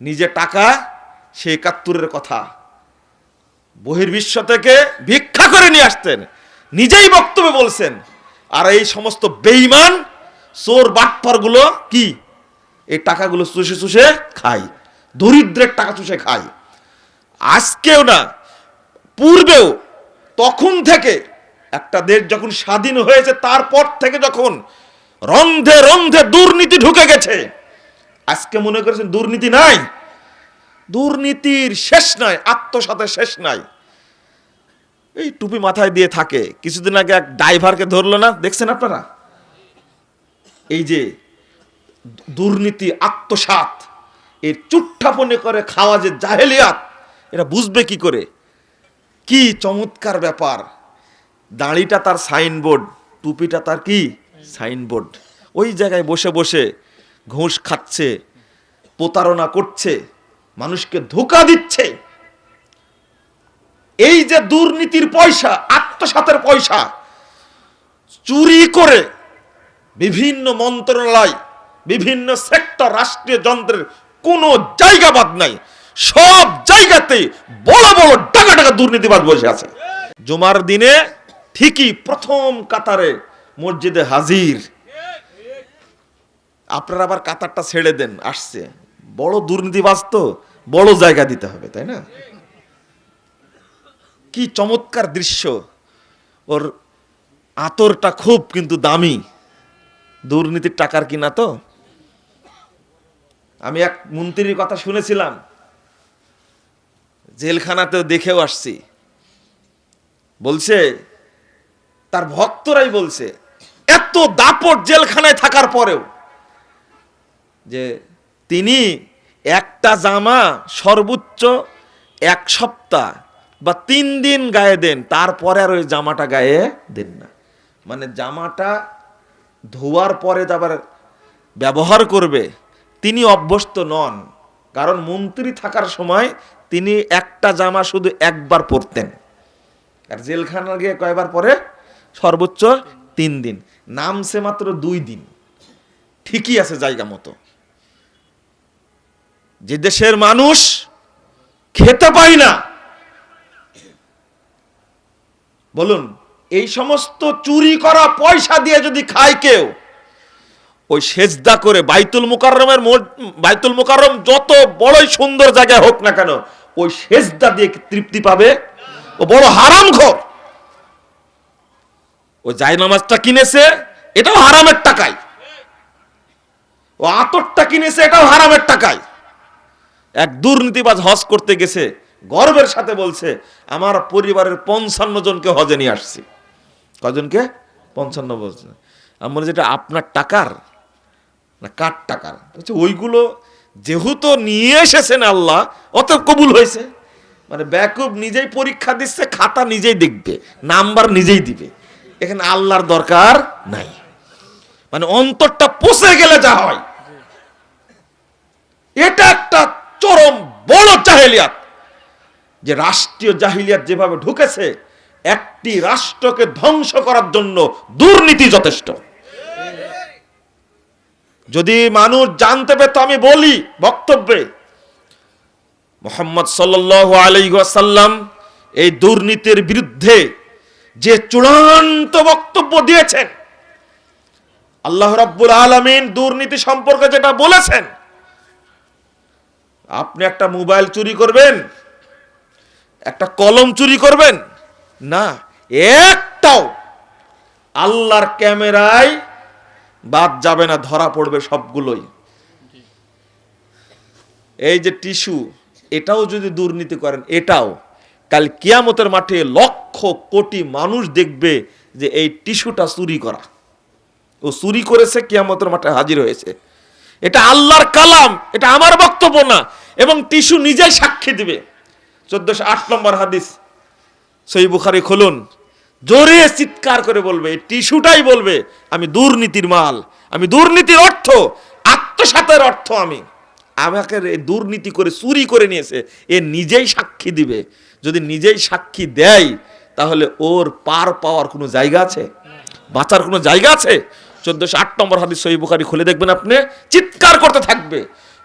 নিজে টাকা, সে একাত্তরের কথা। বহির্বিশ্ব থেকে ভিক্ষা করে নিয়ে আসতেন। নিজেই বক্তব্যে বলছেন। আর এই সমস্ত বেইমান চোর বাটপারগুলো কি? এই টাকাগুলো চুষে চুষে খায়। দরিদ্রের টাকা চুষে খায়। আজকেও না, পূর্বেও, তখন থেকে একটা দেশ যখন স্বাধীন হয়েছে, তারপর থেকে যখন রন্ধে রন্ধে দুর্নীতি ঢুকে গেছে আজকে মনে করেছেন দুর্নীতি নাই। দুর্নীতির শেষ নাই, আত্মসাতের শেষ নাই। এই টুপি মাথায় দিয়ে থাকে। কিছুদিন আগে এক ড্রাইভারকে ধরলো না, দেখছেন আপনারা? এই যে দুর্নীতি, আত্মসাত, এর চুট্টাপনে করে খাওয়া যে জাহেলিয়াত এটা বুঝবে কি করে? কি চমৎকার ব্যাপার। দাড়িটা তার সাইনবোর্ড, টুপিটা তার কি? সাইনবোর্ড। ওই জায়গায় বসে বসে ঘুষ খাচ্ছে, প্রতারণা করছে, মানুষকে ধোকা দিচ্ছে। এই যে দুর্নীতির পয়সা, আত্মসাতের পয়সা, চুরি করে বিভিন্ন মন্ত্রণালয়, বিভিন্ন সেক্টর, রাষ্ট্রীয় যন্ত্রের কোনো জায়গা বাদ নাই। সব জায়গাতে বড় বড় টাকা টাকা দুর্নীতিবাদ বসে আছে। জুমার দিনে ঠিকই প্রথম কাতারে মসজিদে হাজির। আপনারা আবার কাতারটা ছেড়ে দেন, আসছে। বড় দুর্নীতিবাজ তো, বড় জায়গা দিতে হবে, তাই না? কি চমৎকার দৃশ্য। ওর আতরটা খুব কিন্তু দামি। দুর্নীতির টাকার কিনা তো। আমি এক মন্ত্রীর কথা শুনেছিলাম। জেলখানাতেও দেখেও আসছি। বলছে, তার ভক্তরাই বলছে, এত দাপট জেলখানায় থাকার পরেও যে তিনি একটা জামা সর্বোচ্চ এক সপ্তাহ বা তিন দিন গায়ে দেন, তারপরে আর ওই জামাটা গায়ে দেন না। মানে জামাটা ধোয়ার পরে আবার ব্যবহার করবে, তিনি অভ্যস্ত নন। কারণ মন্ত্রী থাকার সময় তিনি একটা জামা শুধু একবার পরতেন। আর জেলখানা গিয়ে কয়বার পরে? সর্বোচ্চ তিন দিন। নামছে মাত্র দুই দিন। ঠিকই আছে জায়গা মতো। যে দেশের মানুষ খেতে পায় না। বলুন, এই সমস্ত চুরি করা পয়সা দিয়ে যদি খায় কেউ, ওই সেজদা করে বাইতুল মুকাররমের বাইতুল মুকাররম যত বড়ই সুন্দর জায়গায় হোক না কেন, ওই সেজদা দিয়ে তৃপ্তি পাবে? ও বড় হারাম ঘর। ও জায়নামাজটা কিনেছে, এটাও হারামের টাকায়। ও আতরটা কিনেছে, এটাও হারামের টাকায়। এক দুর্নীতিবাজ হজ করতে গেছে, গর্বের সাথে বলছে, আমার পরিবারের পঞ্চান্ন জনকে হজে নিয়ে আসছি। কজনকে পঞ্চান্ন বলছে। আমি বলি, যেটা আপনার টাকার, না কার টাকার? ওইগুলো যেহেতু নিয়ে এসেছেন আল্লাহ অত কবুল হয়েছে। মানে ব্যাকুব নিজেই পরীক্ষা দিচ্ছে, খাতা নিজেই দেখবে, নাম্বার নিজেই দিবে। এখানে আল্লাহর দরকার নাই। মানে অন্তরটা পচে গেলে যা হয়। এটা একটা চরম বড় জাহেলিয়াত। যে রাষ্ট্রীয় জাহিলিয়াত যেভাবে ঢুকেছে, একটি রাষ্ট্রকে ধ্বংস করার জন্য দুর্নীতি যথেষ্ট। যদি মানুষ জানতে পেত আমি বলি বক্তব্যে, মোহাম্মদ সাল্লাহ আলাইসাল্লাম এই দুর্নীতির বিরুদ্ধে যে চূড়ান্ত বক্তব্য দিয়েছেন, আল্লাহ রাব্বুল আলামিন দুর্নীতি সম্পর্কে যেটা বলেছেন আপনি একটা মোবাইল চুরি করবেন, একটা কলম চুরি করবেন, না, একটাও আল্লাহর ক্যামেরায় বাদ যাবে না, ধরা পড়বে সবগুলোই। এই যে টিস্যু, এটাও যদি দুর্নীতি করেন, এটাও। কাল কিয়ামতের মাঠে লক্ষ কোটি মানুষ দেখবে যে এই টিস্যুটা চুরি করা। ও চুরি করেছে, কিয়ামতের মাঠে হাজির হয়েছে। এটা আল্লাহর কালাম, এটা আমার বক্তব্য না। এবং টিস্যু নিজেই সাক্ষী দিবে। চোদ্দশো আট নম্বর হাদিস সই বুখারি খুলুন। জোরে চিৎকার করে বলবে টিস্যুটাই বলবে, আমি দুর্নীতির মাল, আমি দুর্নীতির অর্থ, আত্মসাতের অর্থ আমি। আমাকে দুর্নীতি করে, চুরি করে নিয়েছে, এ নিজেই সাক্ষী দিবে। যদি নিজেই সাক্ষী দেয়, তাহলে ওর পার পাওয়ার কোনো জায়গা আছে? বাঁচার কোনো জায়গা আছে? চোদ্দশো আট নম্বর হাদিস সহি বুখারি খুলে দেখবেন আপনি, চিৎকার করতে থাকবে।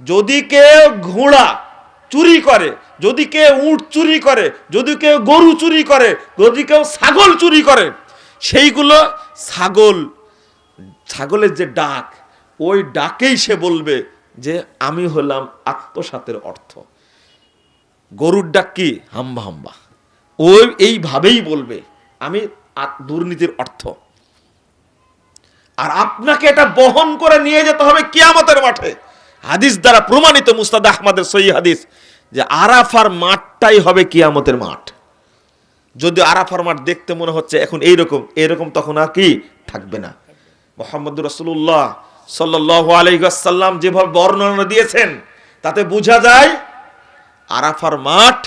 যদি কেউ ঘোড়া চুরি করে, যদি কেউ উট চুরি করে, যদি কেউ গরু চুরি করে, যদি কেউ ছাগল চুরি করে, সেইগুলো ছাগল, ছাগলের যে ডাক, ওই ডাকেই সে বলবে যে, আমি হলাম আত্মসাতের অর্থ। গরুর ডাক কি? হাম্বা হাম্বা। ওই, এইভাবেই বলবে, আমি দুর্নীতির অর্থ। আর আপনাকে এটা বহন করে নিয়ে যেতে হবে কিয়ামতের মাঠে। হাদিস দ্বারা প্রমাণিত মুস্তাদ আহমদের সহি হাদিস যে আরাফার মাঠটাই হবে কিয়ামতের মাঠ। যদি আরাফার মাঠ দেখতে মনে হচ্ছে এখন এইরকম এইরকম তখন আর কি থাকবে না। মোহাম্মদ রসুল্লাহ সাল্লাহ আলহাসাল্লাম যেভাবে বর্ণনা দিয়েছেন, তাতে বোঝা যায় আরাফার মাঠ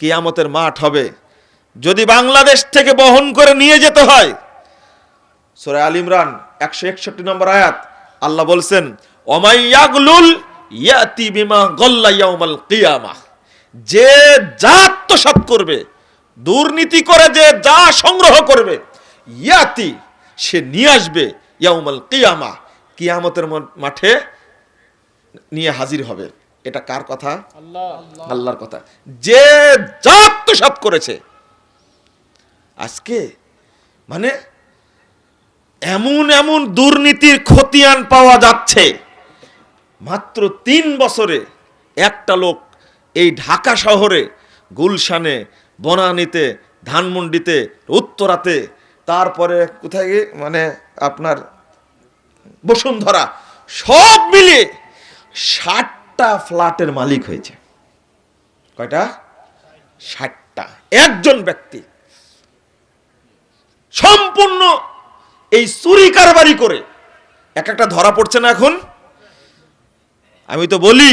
কিয়ামতের মাঠ হবে। যদি বাংলাদেশ থেকে বহন করে নিয়ে যেতে হয় সুরা আল ইমরান একশো একষট্টি নম্বর আয়াত আল্লাহ বলছেন অমাইয়াগলুল ইয়াতি বিমা গল্লা ইয়াউমাল কিয়ামা যে যা আত্মসাৎ করবে দুর্নীতি করে যে যা সংগ্রহ করবে ইয়াতি সে নিয়ে আসবে ইয়াউমাল কিয়ামা কিয়ামতের মাঠে নিয়ে হাজির হবে। এটা কার কথা? আল্লাহর কথা। যে যা আত্মসাৎ করেছে আজকে মানে এমন এমন দুর্নীতির খতিয়ান পাওয়া যাচ্ছে। মাত্র তিন বছরে একটা লোক এই ঢাকা শহরে গুলশানে, বনানীতে, ধানমন্ডিতে, উত্তরাতে, তারপরে কোথায় মানে আপনার বসুন্ধরা সব মিলিয়ে ষাটটা ফ্ল্যাটের মালিক হয়েছে। কয়টা? ষাটটা। একজন ব্যক্তি। সম্পূর্ণ এই চুরি কারবারি করে। এক একটা ধরা পড়ছে না এখন। আমি তো বলি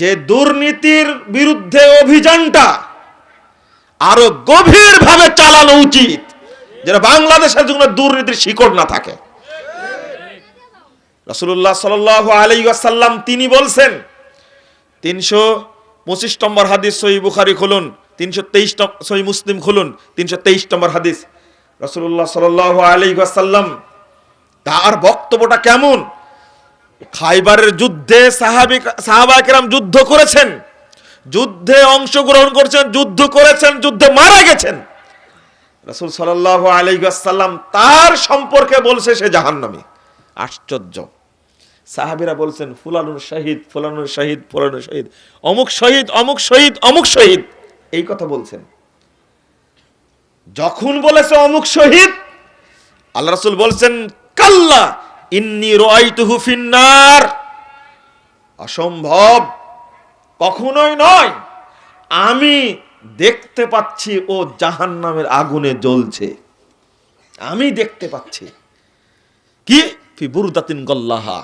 যে দুর্নীতির বিরুদ্ধে অভিযানটা আরও গভীরভাবে চালানো উচিত যেটা বাংলাদেশের জন্য দুর্নীতির শিকড় না থাকে। রসুল্লাহ সাল আলাই আসাল্লাম তিনি বলছেন, তিনশো পঁচিশ নম্বর হাদিস সহি বুখারি খুলুন, তিনশো তেইশ সহি মুসলিম খুলুন, তিনশো তেইশ নম্বর হাদিস। রসুল্লাহ সাল আলী আসাল্লাম তার বক্তব্যটা কেমন? খাইবারের যুদ্ধে সাহাবি সাহাবাকেরাম যুদ্ধ করেছেন, যুদ্ধে অংশগ্রহণ করেছেন, যুদ্ধ করেছেন, যুদ্ধে মারা গেছেন। রসুল সাল্লাহ আলাইসাল্লাম তার সম্পর্কে বলছে সে জাহান্নামী। আশ্চর্য। সাহাবিরা বলছেন, ফুলানুর শহীদ ফুলানুর শহীদ ফুলানুর শহীদ, অমুক শহীদ অমুক শহীদ অমুক শহীদ। এই কথা বলছেন। যখন বলেছে অমুক শহীদ, আল্লাহ রাসূল বলছেন, কাল্লা ইন্নি রাআইতুহু ফিন্নার। অসম্ভব, কখনোই নয়, আমি দেখতে পাচ্ছি ও জাহান্নামের আগুনে জ্বলছে। আমি দেখতে পাচ্ছি। কি? বুরদাতিন গল্লাহা।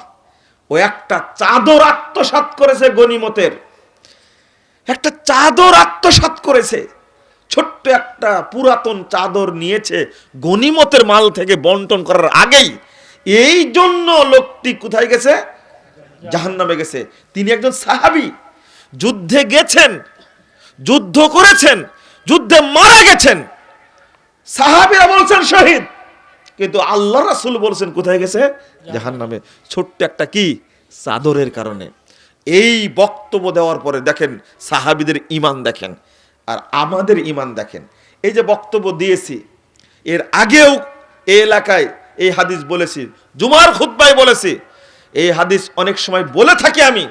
ও একটা চাদর আত্মসাৎ করেছে গনিমতের। একটা চাদর আত্মসাৎ করেছে। ছোট্ট একটা পুরাতন চাদর নিয়েছে গনিমতের মাল থেকে বন্টন করার আগেই। এই জন্য লোকটি কোথায় গেছে? জাহান্নামে গেছে। তিনি একজন সাহাবি। যুদ্ধে গেছেন, যুদ্ধ করেছেন, যুদ্ধে মারা গেছেন। সাহাবিরা বলছেন, শহীদ! কিন্তু আল্লাহ রাসুল বলছেন, কোথায় গেছে? জাহান নামে ছোট্ট একটা কি? চাদরের কারণে। এই বক্তব্য দেওয়ার পরে দেখেন সাহাবিদের ইমান দেখেন। আর আমাদের ইমান দেখেন। এই যে বক্তব্য দিয়েছি, এর আগেও এই এলাকায় এই হাদিস বলেছি, জুমার খুদ্ায় বলেছি। এই হাদিস অনেক সময় বলে থাকি আমি,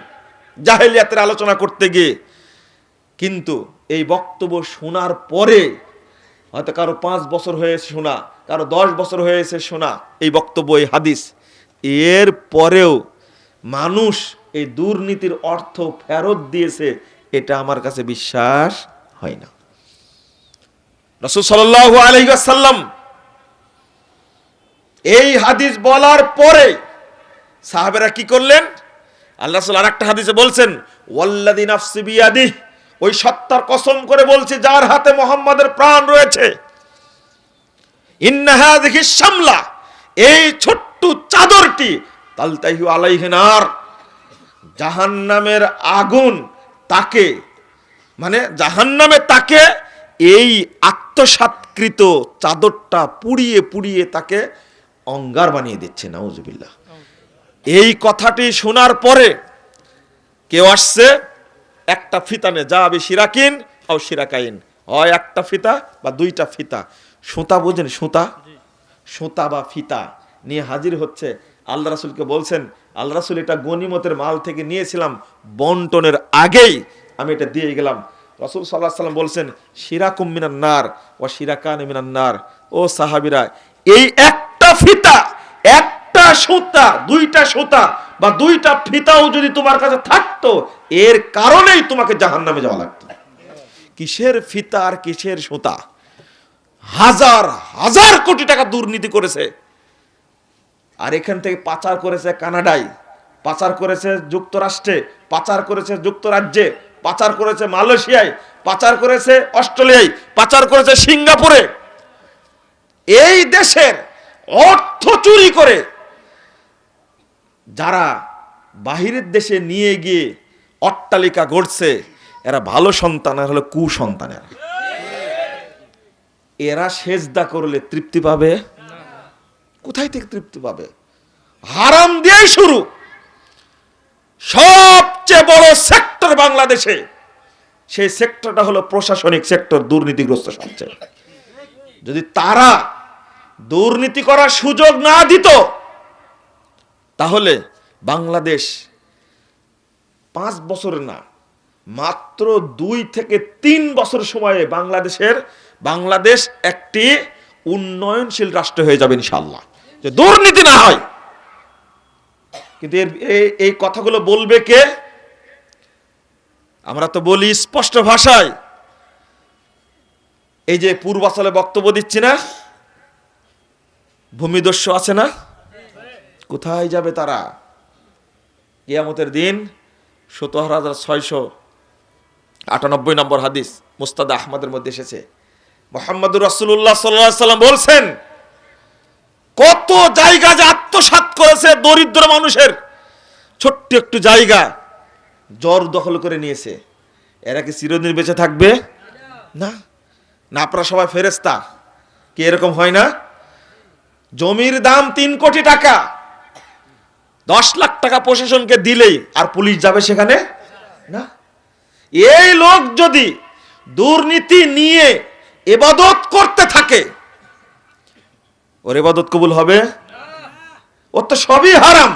জাহেলিয়াতের আলোচনা করতে গিয়ে। কিন্তু এই বক্তব্য শোনার পরে হয়তো কারও পাঁচ বছর হয়েছে শোনা, কারও দশ বছর হয়েছে শোনা এই বক্তব্য, এই হাদিস। এর পরেও মানুষ এই দুর্নীতির অর্থ ফেরত দিয়েছে, এটা আমার কাছে বিশ্বাস হয় না। রসুল আলহিসাল্লাম এই হাদিস বলার পরে সাহাবেরা কি করলেন? আল্লাহ আর একটা হাদিসে বলছেন ওয়াল্লাদি নাফসি বিয়াদিহ ওই সত্তার কসম করে বলছে, যার হাতে মোহাম্মদের প্রাণ রয়েছে। ইন্নাহা দেখি সামলা এই ছোট্ট চাদরটি, তালতাইহু আলাইহিনার জাহান্নামের আগুন তাকে মানে জাহান্নামে তাকে এই আত্মসাৎকৃত চাদরটা পুড়িয়ে পুড়িয়ে তাকে অঙ্গার বানিয়ে দিচ্ছে, নাউজুবিল্লাহ। এই কথাটি শোনার পরে কেউ আসছে, একটা ফিতা নে যা আবি সিরাকিন ও সিরাকাইন। হয় একটা ফিতা বা দুইটা ফিতা। সুতা বোঝেন, সুতা? সুতা বা ফিতা নিয়ে হাজির হচ্ছে। আল্লাহ রাসুলকে বলছেন, আল্লাহ রাসুল এটা গনিমতের মাল থেকে নিয়েছিলাম, বন্টনের আগেই আমি এটা দিয়ে গেলাম। রসুল সাল্লাহ সাল্লাম বলছেন সিরাকুম মিনান নার ও সিরাকান মিনান নার। ও সাহাবিরা, এই একটা ফিতা, একটা সুতা, দুইটা সুতা বা দুইটা ফিতাও যদি তোমার কাছে থাকতো, এর কারণেই তোমাকে জাহান্নামে যাওয়া লাগতো। কিসের ফিতা আর কিসের সুতা? হাজার হাজার কোটি টাকা দুর্নীতি করেছে। আর এখান থেকে পাচার করেছে কানাডায়, পাচার করেছে যুক্তরাষ্ট্রে, পাচার করেছে যুক্তরাজ্যে পাচার করেছে মালয়েশিয়ায়, পাচার করেছে অস্ট্রেলিয়ায়, পাচার করেছে সিঙ্গাপুরে। এই দেশের অর্থ চুরি করে যারা বাহিরের দেশে নিয়ে গিয়ে অট্টালিকা গড়ছে, এরা ভালো সন্তান আর হলো কুসন্তানেরা এরা। সেজদা করলে তৃপ্তি পাবে? কোথায় থেকে তৃপ্তি পাবে? হারাম দিয়েই শুরু। সবচেয়ে বড় বাংলাদেশে, সেই সেক্টরটা হলো প্রশাসনিক সেক্টর, দুর্নীতিগ্রস্ত সবচেয়ে যদি তারা দুর্নীতি করার সুযোগ না দিত, তাহলে বাংলাদেশ পাঁচ বছরের না, মাত্র দুই থেকে তিন বছর সময়ে বাংলাদেশের, বাংলাদেশ একটি উন্নয়নশীল রাষ্ট্র হয়ে যাবে ইনশাল্লাহ যে দুর্নীতি না হয়। কিন্তু এই কথাগুলো বলবে কে? আমরা তো বলি স্পষ্ট ভাষায়। এই যে পূর্বাচলে বক্তব্য দিচ্ছি না? ভূমিদস্যু আছে না? কোথায় যাবে তারা? কিয়ামতের দিন সতেরো হাজার ছয়শো আটানব্বই নম্বর হাদিস মুস্তাদ আহমদের মধ্যে এসেছে। মোহাম্মদুর রসুল্লাহ সাল্লাহ সাল্লাম বলছেন, কত জায়গা যে আত্মসাৎ করেছে দরিদ্র মানুষের। ছোট্ট একটু জায়গা। জ্বর দখল করে নিয়েছে। এরা কি চিরদিন বেঁচে থাকবে? না। না, আপনারা সবাই ফেরেস্তা কি এরকম হয় না? জমির দাম তিন কোটি টাকা। দশ লাখ টাকা প্রশাসনকে দিলেই আর পুলিশ যাবে সেখানে? না। এই লোক যদি দুর্নীতি নিয়ে এবাদত করতে থাকে, ওর এবাদত কবুল হবে? ওর তো সবই হারাম।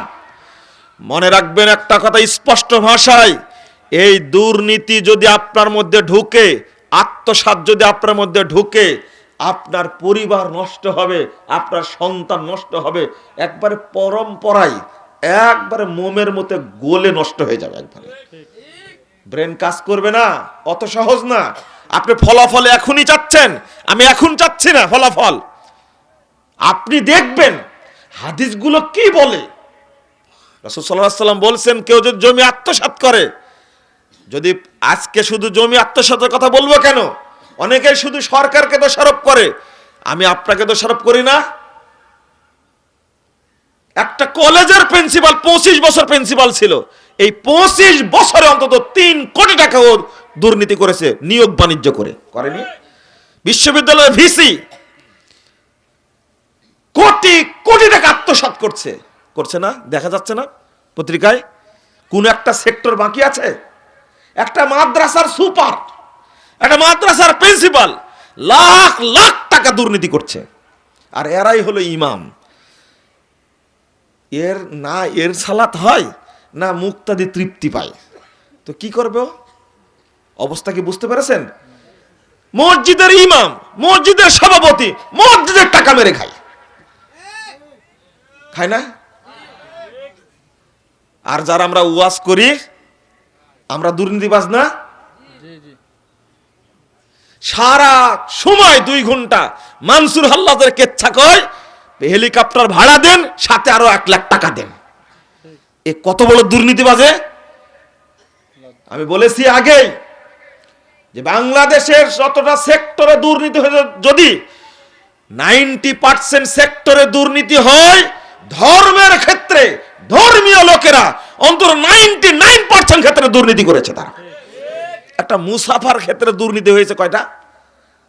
মনে রাখবেন একটা কথা স্পষ্ট ভাষায়, এই দুর্নীতি যদি আপনার মধ্যে ঢুকে, আত্মসাৎ যদি আপনার মধ্যে ঢুকে, আপনার পরিবার নষ্ট হবে, আপনার সন্তান নষ্ট হবে, একবারে পরম্পরায়, একবারে মোমের মতো গোলে নষ্ট হয়ে যাবে একবারে। ব্রেন কাজ করবে না, অত সহজ না। আপনি ফলাফল এখনই চাচ্ছেন, আমি এখন চাচ্ছি না ফলাফল। আপনি দেখবেন, হাদিসগুলো কি বলে? রসুল সাল্লাম বলছেন, কেউ যদি জমি আত্মসাৎ করে, যদি আজকে শুধু জমি আত্মসাতের কথা বলব কেন? অনেকে শুধু সরকারকে দোষারোপ করে। আমি আপনাকে দোষারোপ করি না। একটা কলেজের প্রিন্সিপাল পঁচিশ বছর প্রিন্সিপাল ছিল। এই পঁচিশ বছরে অন্তত তিন কোটি টাকা ও দুর্নীতি করেছে, নিয়োগ বাণিজ্য করে। করেনি। বিশ্ববিদ্যালয়ের ভিসি কোটি কোটি টাকা আত্মসাৎ করছে। করছে না, দেখা যাচ্ছে না। পত্রিকায় কোন একটা সেক্টর বাকি আছে? একটা মাদ্রাসার সুপার, একটা মাদ্রাসার প্রিন্সিপাল লাখ লাখ টাকা দুর্নীতি করছে। আর এরাই হলো ইমাম। এর না এর সালাত হয়, না মুক্তাদি তৃপ্তি পায়। তো কি করবে অবস্থা কি বুঝতে পেরেছেন? মসজিদের ইমাম, মসজিদের সভাপতি, মসজিদের টাকা মেরে খায়। খায় না? আর যারা আমরা ওয়াজ করি, আমরা দুর্নীতিবাজ না? সারা সময় দুই ঘণ্টা মানসুর হাল্লাদের কেচ্ছা কয়, হেলিকপ্টার ভাড়া দেন, সাথে আরও এক লাখ টাকা দেন। এ কত বড় দুর্নীতিবাজে? আমি বলেছি আগেই যে বাংলাদেশের যতটা সেক্টরে দুর্নীতি হয়েছে যদি নাইনটি পার্সেন্ট সেক্টরে দুর্নীতি হয়, ধর্মের ক্ষেত্রে ধর্মীয় লোকেরা অন্তর নাইনটি নাইন পার্সেন্ট ক্ষেত্রে দুর্নীতি করেছে তারা। একটা মুসাফার ক্ষেত্রে দুর্নীতি হয়েছে কয়টা?